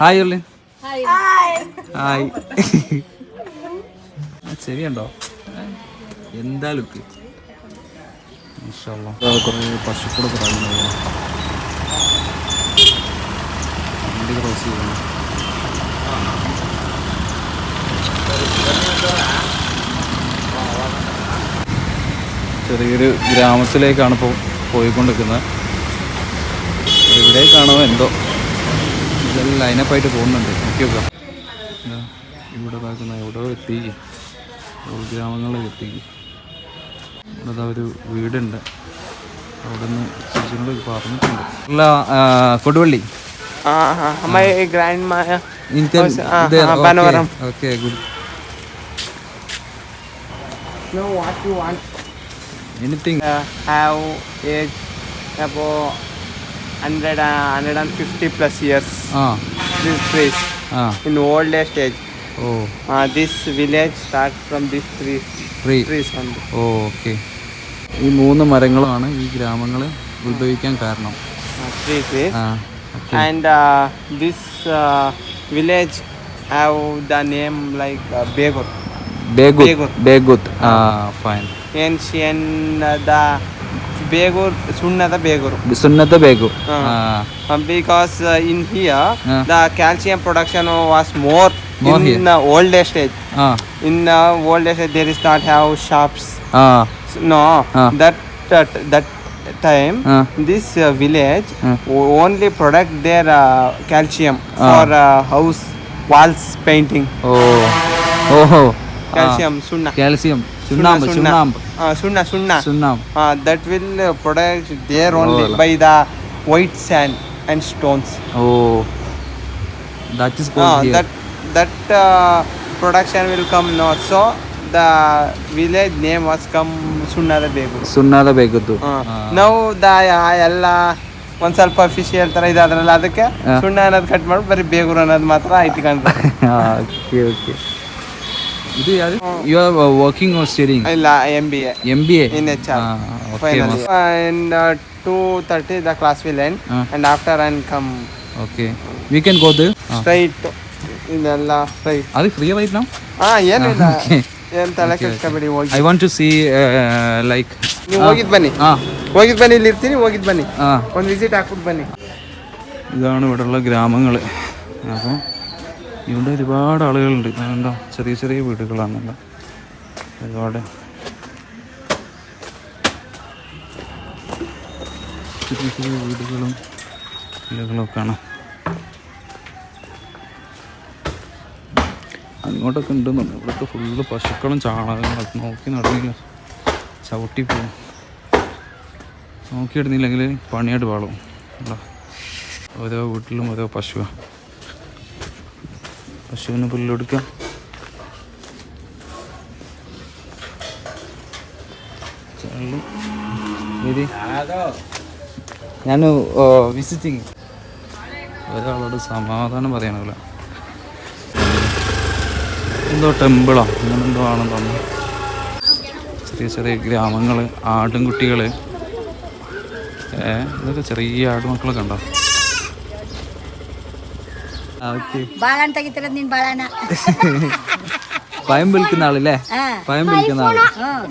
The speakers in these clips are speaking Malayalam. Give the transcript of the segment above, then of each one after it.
ഹായ് ഉള്ളി ഹായ് ശരിയുണ്ടോ എന്താ ലുക്ക്? കുറേ പശുക്കൂടെ ഇറങ്ങുന്നത് വണ്ടി ക്രോസ് ചെയ്യണം. ചെറിയൊരു ഗ്രാമത്തിലേക്കാണ് ഇപ്പോൾ പോയിക്കൊണ്ടിരിക്കുന്നത്. എവിടേക്കാണോ എന്തോ? ഇതെല്ലാം ലൈനപ്പായിട്ട് പോകുന്നുണ്ട്. നോക്കി നോക്കാം ഇതാ, ഇവിടെ ഇതാക്കുന്ന എവിടെ എത്തിക്കും ഗ്രാമങ്ങളിൽ എത്തിക്ക് ഇവിടെ ഒരു വീടുണ്ട്. അവിടെ നിന്ന് ചേച്ചിനോട് പറഞ്ഞിട്ടുണ്ട്. അല്ല Koduvally. Okay good. Anything have have age about 100, uh, 150 plus years. ആ This place ആ in oldest age. ഓ Uh, this village starts from this three free only. okay. Okay ഈ മൂന്ന് മരങ്ങളാണ് ഈ ഗ്രാമങ്ങൾ ഉത്ഭവിക്കാൻ കാരണം and this trees. Have the And like uh, uh. ബേഗുത്ത് ബേഗുത്ത്. ബേഗുത്ത് fine uh, the Begur, Sunnata Begur. Sunnata Begur. Uh, uh, um, because uh, in here, uh, the calcium production was more, more in here. the old stage. Uh, in the old stage, there is not have shops. Uh, so, no, uh, that, that, that time uh, this uh, village uh, only product their uh, calcium uh, for uh, house walls painting. Oh. Oh. Calcium ಸುಣ್ಣ ಕ್ಯಾಲ್ಸಿಯಂ ಸುಣ್ಣಾಂಬ ಸುಣ್ಣಾಂಬ ಸುಣ್ಣ ಸುಣ್ಣ ಸುಣ್ಣಾಂಬ that will product their only by the white sand and stones O that is that that production will come not so the village name was come ಸುಣ್ಣದ ಬೇಕು ಸುಣ್ಣದ ಬೇಕದ್ದು ನಾವು ದ ಎಲ್ಲ ಒಂದ್ ಸ್ವಲ್ಪ ಫಿಶ್ ತರ ಇದು ಅದ್ರಲ್ಲ ಅದಕ್ಕೆ ಸುಣ್ಣ ಅನ್ನೋದು ಕಟ್ ಮಾಡಿ ಬರೀ ಬೇಗೂರು ಅನ್ನೋದು ಮಾತ್ರ ಇಟ್ಕೊಂಡ್ರೆ ಓಕೆ ಓಕೆ ಇದು ಯಾವುದು you are working or studying ಇಲ್ಲ M B A M B A in H R okay finally and two thirty the class will end ಹಾ. And after and come okay we can go the straight ಇದೆಲ್ಲ ಸ್ಟ್ರೈಟ್ ಅದು ಫ್ರೀ ರೈಟ್ ನಾವು ಹಾ ಏನಿಲ್ಲ Okay. ಏನ್ ತಲೆ Okay, okay. ಕೆಡ್ಸ್ಕೊಬೇಡಿ ಹೋಗಿ I want to see like ನೀವು ಹೋಗಿದ್ ಬನ್ನಿ ಹಾಂ ಹೋಗಿದ್ ಬನ್ನಿ ಇಲ್ಲಿ ಇರ್ತೀನಿ ಹೋಗಿದ್ ಬನ್ನಿ ಹಾಂ ಒಂದು ವಿಸಿಟ್ ಹಾಕ್ಬಿಟ್ಟು ಬನ್ನಿ ഇതാണ് ഇവിടെയുള്ള ഗ്രാമങ്ങൾ അപ്പോൾ ഇവിടെ ഒരുപാട് ആളുകളുണ്ട്. എന്താ ചെറിയ ചെറിയ വീടുകളാണല്ലോ. ഒരുപാട്. ചെറിയ ചെറിയ വീടുകളും വീടുകളൊക്കെയാണ് അങ്ങോട്ടൊക്കെ ഉണ്ടെന്നുണ്ട് ഇവിടുത്തെ ഫുള്ള് പശുക്കളും ചാണകങ്ങളൊക്കെ നോക്കി നടന്നില്ല. ചവിട്ടി പോകും നോക്കിയിടുന്നില്ലെങ്കിൽ പണിയായിട്ട് കേട്ടോ ഓരോ വീട്ടിലും ഓരോ പശുവാണ് പശുവിന് ഇത് ഞാൻ വിസിറ്റിങ് ഒരാളോട് സമാധാനം പറയാനില്ല എന്തോ ടെമ്പിളോ അങ്ങനെ എന്തോ ആണെന്ന് തോന്നുന്നു. ചെറിയ ചെറിയ ഗ്രാമങ്ങൾ ആടുംകുട്ടികൾ ഏ ഇതൊക്കെ ചെറിയ ആടുമക്കളൊക്കെ ഉണ്ടോ? ആ ഓക്കെ ಬಾಳನ್ ತೆಗಿತಿರೋದ್ ನಿನ್ ಬಾಳನ പയം വിൽക്കുന്ന ആളല്ലേ ಹಾ പയം വിൽക്കുന്ന ആള് ಹ್ಮ್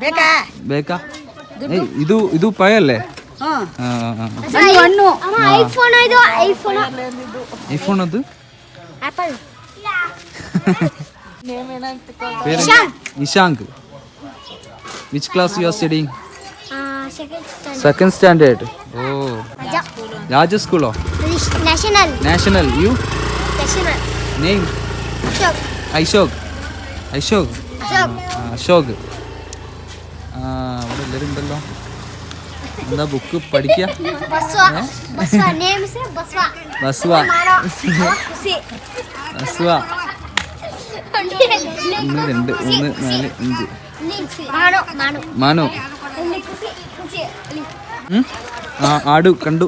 ಬೇಕಾ ബേക്കാ ഏയ്, ഇത് ഇത് പയല്ലേ ಹ್ಮ್ ആ ആ, ആ. ಹಣ್ಣು ಹಣ್ಣು ಐಫೋನ್ ಇದು ಐಫೋನ್ ഐഫോൺ അത് ಆಪಲ್ പേര് Nishank which class you are studying second second standard oh Raja National. National. You? National. Name? Ashok. Ashok. Ashok. Ashok. Ashok. ആ അവിടെ എല്ലാവരും ഉണ്ടല്ലോ എന്താ ബുക്ക് പഠിക്കുക ബസ്വ ബസ്വ ഒന്ന് രണ്ട് ഒന്ന് നാല് അഞ്ച് മാനു ആ ആടു കണ്ടു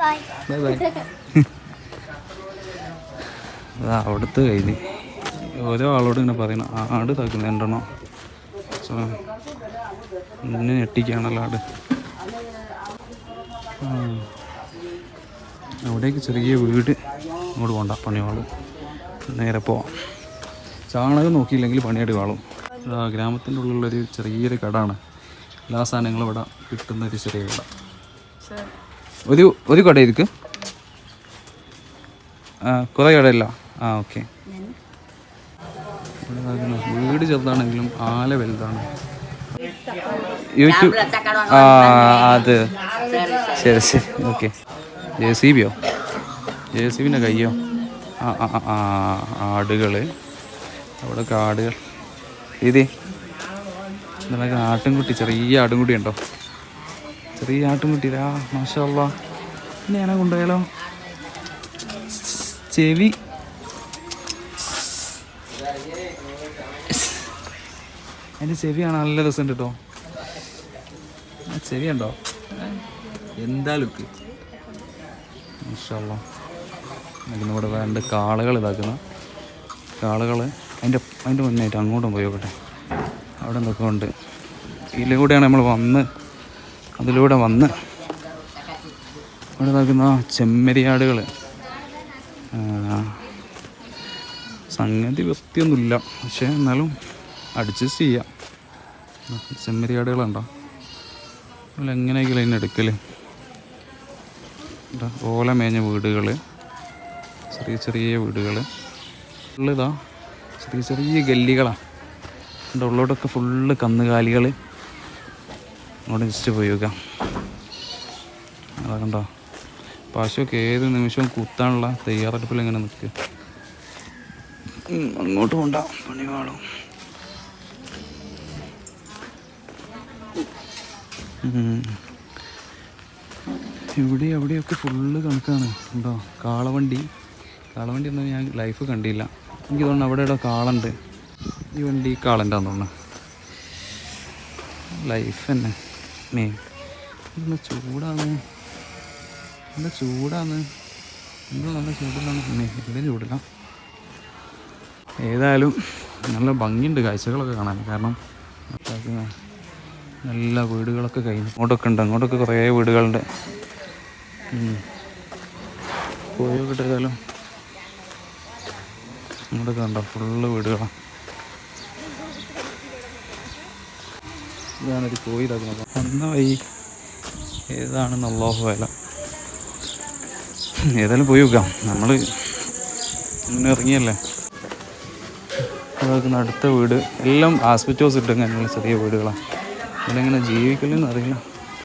ബൈ ബൈ അവിടുത്തെ കഴിഞ്ഞ് ഓരോ ആളോട് ഇങ്ങനെ പറയണം ആട് തക്കുന്ന രണ്ടെണ്ണം. സോ ഞെട്ടിക്കുകയാണല്ലോ ഞെട്ടിക്കാണല്ലോ ആട് അവിടേക്ക് ചെറിയ വീട്. ഇങ്ങോട്ട് പോണ്ട പണിവാളും നേരെ പോവാം. ചാണകം നോക്കിയില്ലെങ്കിൽ പണിയായിട്ട് വാളും. ആ ഗ്രാമത്തിന്റെ ഉള്ളിലുള്ളൊരു ചെറിയൊരു കടാണ്. എല്ലാ സാധനങ്ങളും ഇവിടെ കിട്ടുന്ന ഒരു ചെറിയ കട. ഒരു ഒരു കട ഇരിക്ക്. ആ കുറേ കടയില്ല. ആ ഓക്കെ. വീട് ചെറുതാണെങ്കിലും ആല വലുതാണ്. യൂട്യൂബ് ആ അത്. ശരി ശരി. ഓക്കെ. ജെ സി ബിയോ? ജെ സി ബിന്റെ കയ്യോ? ആ ആടുകൾ അവിടെ കാടുകൾ. ഇതേ. ഇതൊക്കെ ആട്ടിൻകുട്ടി ചെറിയ ആട്ടിൻകുട്ടി ഉണ്ടോ ചെറിയ ആട്ടിൻകുട്ടി ആ മാഷല്ല പിന്നെ ഞാൻ കൊണ്ടുപോയാലോ? ചെവി. എന്റെ ചെവിയാണ് നല്ല രസമുണ്ട് കേട്ടോ. ആ ചെവി ഉണ്ടോ എന്താ ലുക്ക്? മാഷല്ല ഇവിടെ വേണ്ട കാളകൾ ഇതാക്കുന്ന. കാളകൾ അതിന്റെ അതിന്റെ മുന്നേറ്റ് അങ്ങോട്ടും പോയി നോക്കട്ടെ. അവിടെ എന്തൊക്കെ ഉണ്ട്. ഇതിലൂടെയാണ് നമ്മൾ വന്ന് അതിലൂടെ വന്ന് ഇവിടെ ഇതാക്കുന്ന ചെമ്മരിയാടുകൾ സംഗതി വൃത്തിയൊന്നുമില്ല. പക്ഷേ എന്നാലും അഡ്ജസ്റ്റ് ചെയ്യാം. ചെമ്മരിയാടുകളുണ്ടോ? നമ്മൾ എങ്ങനെയെങ്കിലും അതിന് എടുക്കൽ ഓല മേഞ്ഞ വീടുകൾ ചെറിയ ചെറിയ വീടുകൾ ഉള്ളതാ ചെറിയ ചെറിയ ഗല്ലികളാണ് എന്റെ ഉള്ളോട്ടൊക്കെ ഫുള്ള് കന്നുകാലികൾ അങ്ങോട്ട് ജസ്റ്റ് പോയി നോക്കാം. അതാ കണ്ടോ? പശുവൊക്കെ ഏത് നിമിഷവും കുത്താനുള്ള തയ്യാറെടുപ്പിൽ ഇങ്ങനെ നിൽക്കുക അങ്ങോട്ട് കൊണ്ട പണി വാളും ഇവിടെ എവിടെയൊക്കെ ഫുള്ള് കണക്കാണ്. ഉണ്ടോ കാളവണ്ടി. കാളവണ്ടി ഒന്നും ഞാൻ ലൈഫ് കണ്ടില്ല. എനിക്ക് തോന്നുന്നു അവിടെ ഇവിടെ കാളുണ്ട്. ഈ വണ്ടി കാളന്റെ തോന്നുന്നു. ലൈഫ് തന്നെ. മെയിൻ നല്ല ചൂടാണ് നല്ല ചൂടാണ് നിങ്ങൾ നല്ല ചൂടിലാണ് മേ ഇതിന് ചൂടില്ല. ഏതായാലും നല്ല ഭംഗിയുണ്ട് കാഴ്ചകളൊക്കെ കാണാൻ. കാരണം നല്ല വീടുകളൊക്കെ കഴിഞ്ഞു. അങ്ങോട്ടൊക്കെ ഉണ്ട്. അങ്ങോട്ടൊക്കെ കുറേ വീടുകളുണ്ട്. പോയോ കിട്ടിയാലും അങ്ങോട്ടൊക്കെ ഉണ്ടോ ഫുള്ള് വീടുകളാണ് ഇതാണ് ഒരു കോഴി വന്ന വഴി ഏതാണെന്ന് അള്ളാഹു വേല ഏതായാലും പോയി നോക്കാം. നമ്മൾ ഇങ്ങനെ ഇറങ്ങിയല്ലേ? അതൊക്കെ അടുത്ത വീട്. എല്ലാം ആസ്പിറ്റോസ് ഇട്ട് ചെറിയ വീടുകളാണ് ഇവിടെ എങ്ങനെ ജീവിക്കലെന്ന് അറിയില്ല.